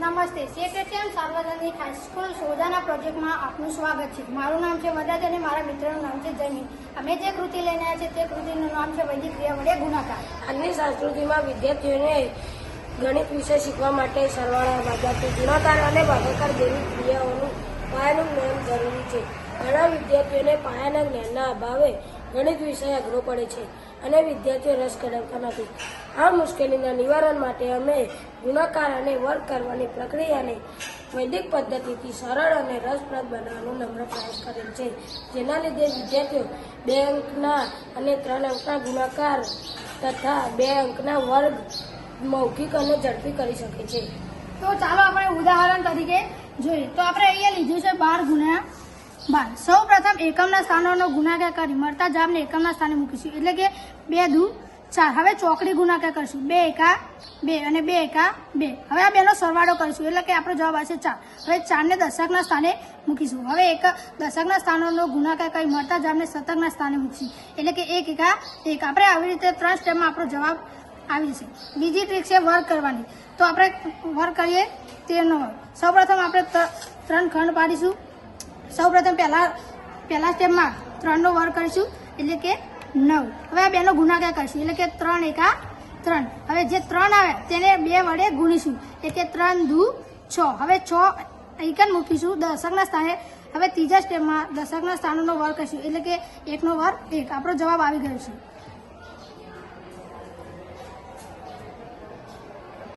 નમસ્તે. સેક્રેટરી સાર્વજનિક હાઈસ્કૂલ સોજાના પ્રોજેક્ટમાં આપનું સ્વાગત છે. મારું નામ છે વરરાજ અને મારા મિત્રનું નામ છે જમીન. અમે જે કૃતિ લઈને આવ્યા છે તે કૃતિનું નામ છે વૈદિક ક્રિયા વડે ગુણાકાર. આજની સંસ્કૃતિમાં વિદ્યાર્થીઓને ગણિત વિષય શીખવા માટે સરવાળા બાદબાકી ગુણાકાર અને ભાગાકાર જેવી ક્રિયાઓનું પાયાનું જ્ઞાન જરૂરી છે. ઘણા વિદ્યાર્થીઓને પાયાના જ્ઞાનના અભાવે ગણિત વિષય અઘરો પડે છે અને વિદ્યાર્થીઓ રસ કેળવતા નથી. આ મુશ્કેલીના નિવારણ માટે અમે ગુણાકાર અને વર્ગ કરવાની પ્રક્રિયાને વૈદિક પદ્ધતિથી સરળ અને રસપ્રદ બનાવવાનો નમ્ર પ્રયાસ કરેલ છે, જેના લીધે વિદ્યાર્થીઓ બે અંકના અને ત્રણ અંકના ગુણાકાર તથા બે અંકના વર્ગ મૌખિક અને ઝડપી કરી શકે છે. તો ચાલો આપણે ઉદાહરણ તરીકે જોઈએ. તો આપણે અહીંયા લીધું છે બાર ગુણ્યા બાર. સૌ પ્રથમ એકમના સ્થાનોનો ગુણાકાર કરી મળતા જાબને એકમના સ્થાને મૂકીશું. એટલે કે બે દુ ચાર. હવે ચોકડી ગુણાકાર કરીશું. બે એકા બે અને બે એકા બે. હવે આ બેનો સરવાળો કરીશું. એટલે કે આપણો જવાબ આવશે ચાર. હવે ચારને દશકના સ્થાને મૂકીશું. હવે એક દશકના સ્થાનોનો ગુણાકાર કરી મળતા જવાબને શતકના સ્થાને મૂકીશું. એટલે કે એક એકા એક. આપણે આવી રીતે ત્રણ સ્ટેપમાં આપણો જવાબ આવી છે બીજી ટ્રીક છે વર્ક કરવાની. તો આપણે વર્ક કરીએ તેનો. સૌપ્રથમ આપણે ત્ર- ત્રણ ખંડ પાડીશું. સૌપ્રથમ પહેલા પહેલા સ્ટેપમાં ત્રણનો વર્ગ કરીશું, એટલે કે નવ. હવે આ બેનો ગુણાકાર કરીશું, એટલે કે ત્રણ એકા ત્રણ. હવે જે ત્રણ આવે, તેને બે વડે ગુણીશું, એટલે કે ત્રણ દુ છ. હવે છ એકન મૂકીશું, દશકના સ્થાને. હવે ત્રીજા સ્ટેપમાં દશકના સ્થાનોનો વર્ગ કરીશું, એટલે કે એકનો વર્ગ એક. આપણો જવાબ આવી ગયો છે.